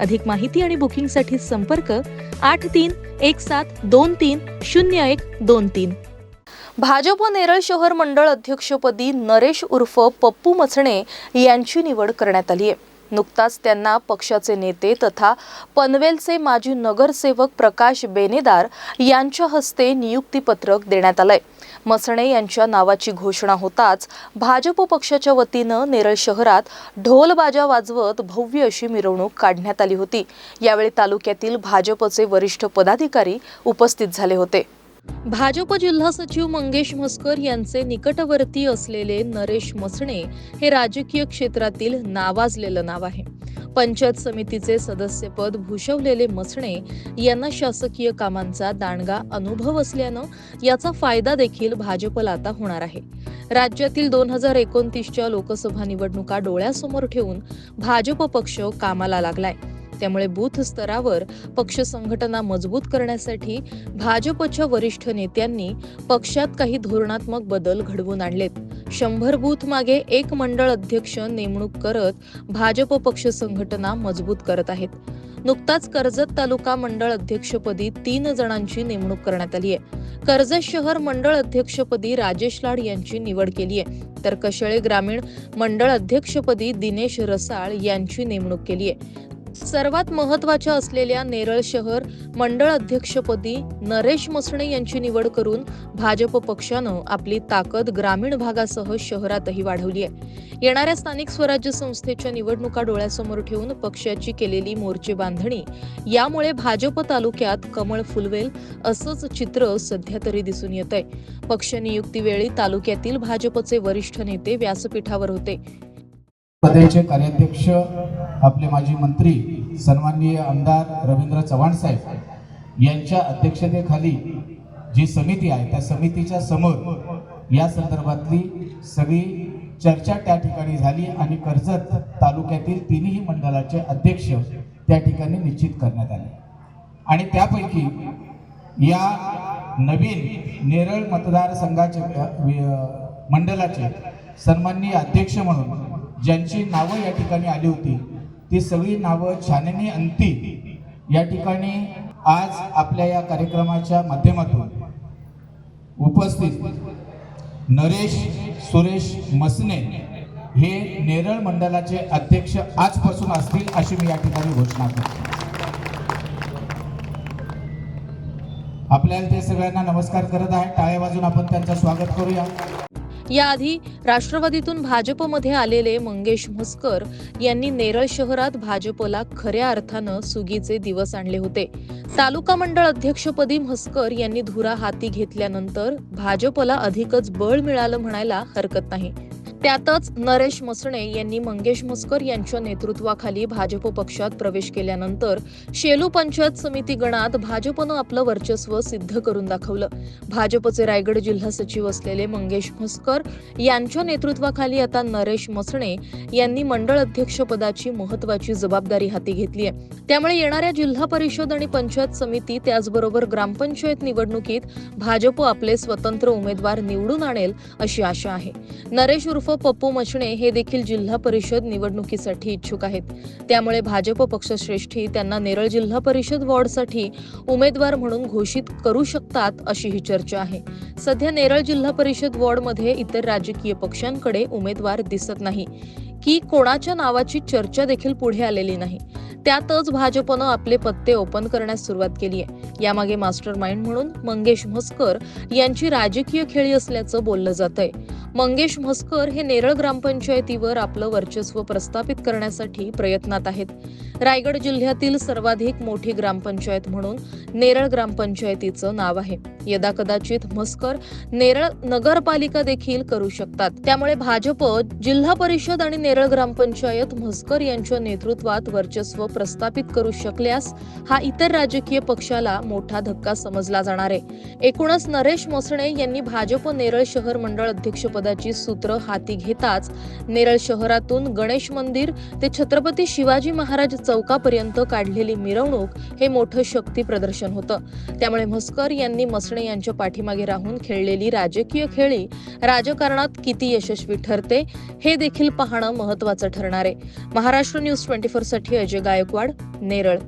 अधिक माहिती आणि बुकिंगसाठी संपर्क आठ तीन एक सात दोन तीन शून्य एक दोन तीन. भाजप नेरळ शहर मंडळ अध्यक्षपदी नरेश उर्फ पप्पू मचणे यांची निवड करण्यात आली आहे. नुकताच त्यांना पक्षाचे नेते तथा पनवेलचे माजी नगरसेवक प्रकाश बेनेदार यांच्या हस्ते नियुक्तीपत्रक देण्यात आलंय. मसणे यांच्या नावाची घोषणा होताच भाजप पक्षाच्या वतीनं नेरळ शहरात ढोलबाजा वाजवत भव्य अशी मिरवणूक काढण्यात आली होती. यावेळी तालुक्यातील भाजपचे वरिष्ठ पदाधिकारी उपस्थित झाले होते. भाजप जिल्हा सचिव मंगेश मस्कर यांचे निकटवर्ती असलेले नरेश मसणे हे राजकीय क्षेत्रातील नावाजलेलं नाव आहे. पंचायत समितीचे सदस्यपद भूषवलेले मसणे यांना शासकीय कामांचा दांडगा अनुभव असल्यानं याचा फायदा देखील भाजपला आता होणार आहे. राज्यातील दोन हजार एकोणतीसच्या लोकसभा निवडणुका डोळ्यासमोर ठेवून भाजप पक्ष कामाला लागलाय. त्यामुळे बूथ स्तरावर पक्ष संघटना मजबूत करण्यासाठी भाजपच्या वरिष्ठ नेत्यांनी पक्षात काही धोरणात्मक बदल घडवून आणलेत. शंभर बूथ मागे एक मंडळ अध्यक्ष नेमणूक करत भाजप पक्ष संघटना मजबूत करत आहेत. नुकताच कर्जत तालुका मंडळ अध्यक्षपदी तीन जणांची नेमणूक करण्यात आली आहे. कर्जत शहर मंडळ अध्यक्षपदी राजेश लाड यांची निवड केली आहे. तर कशळे ग्रामीण मंडळ अध्यक्षपदी दिनेश रसाळ यांची नेमणूक केली आहे. सर्वात महत्त्वाच्या असलेल्या नेरळ शहर मंडळ अध्यक्षपदी नरेश मसणे यांची निवड करून भाजप पक्षानं आपली ताकद ग्रामीण भागासह शहरातही वाढवली आहे. येणाऱ्या स्थानिक स्वराज्य संस्थेच्या निवडणुका डोळ्यासमोर ठेवून पक्षाची केलेली मोर्चे बांधणी यामुळे भाजप तालुक्यात कमळ फुलवेल असंच चित्र सध्या तरी दिसून येत आहे पक्ष नियुक्तीवेळी तालुक्यातील भाजपचे वरिष्ठ नेते व्यासपीठावर होते. पदेचे कार्याध्यक्ष आपले माजी मंत्री सन्माननीय आमदार रवींद्र चव्हाण साहेब यांच्या अध्यक्षतेखाली जी समिती आहे त्या समितीच्या समोर या संदर्भातली सगळी चर्चा त्या ठिकाणी झाली आणि कर्जत तालुक्यातील तिन्ही मंडळाचे अध्यक्ष त्या ठिकाणी निश्चित करण्यात आले. आणि त्यापैकी या नवीन नेरळ मतदारसंघाचे मंडळाचे सन्माननीय अध्यक्ष म्हणून ज्यांची नावं या ठिकाणी आली होती ती सगळी नावं छाननी अंती. या ठिकाणी आज आपल्या या कार्यक्रमाच्या माध्यमातून उपस्थित नरेश सुरेश मसने हे नेरळ मंडळाचे अध्यक्ष आजपासून असतील अशी मी या ठिकाणी घोषणा करतो. आपल्याला ते सगळ्यांना नमस्कार करत आहे. टाळ्या वाजून आपण त्यांचं स्वागत करूया. याआधी राष्ट्रवादीतून भाजपमध्ये आलेले मंगेश म्हस्कर यांनी नेरळ शहरात भाजपला खऱ्या अर्थानं सुगीचे दिवस आणले होते. तालुका मंडळ अध्यक्षपदी म्हस्कर यांनी धुरा हाती घेतल्यानंतर भाजपला अधिकच बळ मिळालं म्हणायला हरकत नाही. त्यातच नरेश मसणे यांनी मंगेश मुसकर यांच्या नेतृत्वाखाली भाजप पक्षात प्रवेश केल्यानंतर शेलू पंचायत समिती गणात भाजपनं आपलं वर्चस्व सिद्ध करून दाखवलं. भाजपचे रायगड जिल्हा सचिव असलेले मंगेश मुसकर यांच्या नेतृत्वाखाली आता नरेश मसणे यांनी मंडळ अध्यक्षपदाची महत्वाची जबाबदारी हाती घेतली आहे. त्यामुळे येणाऱ्या जिल्हा परिषद आणि पंचायत समिती त्याचबरोबर ग्रामपंचायत निवडणुकीत भाजप आपले स्वतंत्र उमेदवार निवडून आणेल अशी आशा आहे. नरेश उर्फ पप्पू मचणे हे देखील जिल्हा परिषद निवडणुकीसाठी इच्छुक आहेत. त्यामुळे भाजप पक्षश्रेष्ठी त्यांना नेरळ जिल्हा परिषद वॉर्डसाठी उमेदवार म्हणून घोषित करू शकतात अशी ही चर्चा आहे. सध्या नेरळ जिल्हा परिषद वॉर्डमध्ये इतर राजकीय पक्षांकडे उमेदवार दिसत नाही. की कोणाच्या नावाची चर्चा देखील पुढे आलेली नाही. त्यातच भाजपनं आपले पत्ते ओपन करण्यास सुरुवात केली आहे यामागे मास्टर माइंड म्हणून मंगेश म्हस्कर यांची राजकीय खेळी असल्याचं बोललं जात आहे मंगेश म्हस्कर हे नेरळ ग्रामपंचायतीवर आपलं वर्चस्व प्रस्थापित करण्यासाठी प्रयत्नात आहेत. रायगड जिल्ह्यातील सर्वाधिक मोठी ग्रामपंचायत म्हणून नेरळ ग्रामपंचायतीचं नाव आहे. यदा कदाचित म्हस्कर नेरळ नगरपालिका देखील करू शकतात. त्यामुळे भाजप जिल्हा परिषद आणि नेरळ ग्रामपंचायत म्हस्कर यांच्या नेतृत्वात वर्चस्व प्रस्थापित करू शकल्यास हा इतर राजकीय पक्षाला मोठा धक्का समजला जाणार आहे. एकूणच नरेश मोसणे यांनी भाजप नेरळ शहर मंडळ अध्यक्षपदाची सूत्र हाती घेताच नेरळ शहरातून गणेश मंदिर ते छत्रपती शिवाजी महाराज चौकापर्यंत काढलेली मिरवणूक हे मोठं शक्ती प्रदर्शन होतं. त्यामुळे म्हस्कर यांनी मसणे यांच्या पाठीमागे राहून खेळलेली राजकीय खेळी राजकारणात किती यशस्वी ठरते हे देखील पाहणं महत्वाचं ठरणार आहे. महाराष्ट्र न्यूज ट्वेंटी फोरसाठी अजय गाय गायकवाड नेरळ